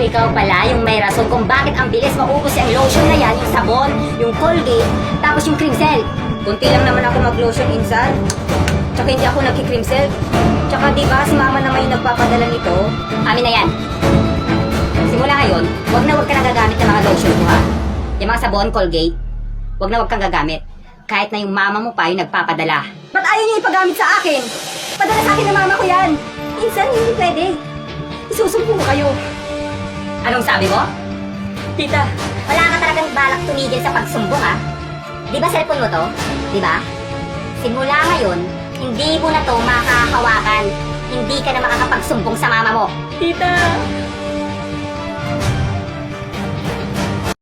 ikaw pala yung may rason kung bakit ang bilis maubos yung lotion na yan, yung sabon, yung Colgate, tapos yung cream cell. Kunti lang naman ako mag-lotion insan. Tsaka hindi ako nagki-crimsel. Tsaka di ba si mama naman yung nagpapadala nito? Amin na yan. Simula ngayon, wag na wag ka nang gagamit ng mga lotion mo ha. Yung mga sabon, Colgate, wag na wag kang gagamit. Kahit na yung mama mo pa yung nagpapadala. Ba't ayaw niyo ipagamit sa akin? Padala sa akin ng mama ko yan. Insan, hindi pwede. Isusumpo ko kayo. Anong sabi mo? Tita, Wala ka talagang balak tumigil sa pagsumbong ha? Di ba cellphone mo to? Di ba? Simula ngayon, hindi mo na to makakahawakan. Hindi ka na makakapagsumbong sa mama mo. tita,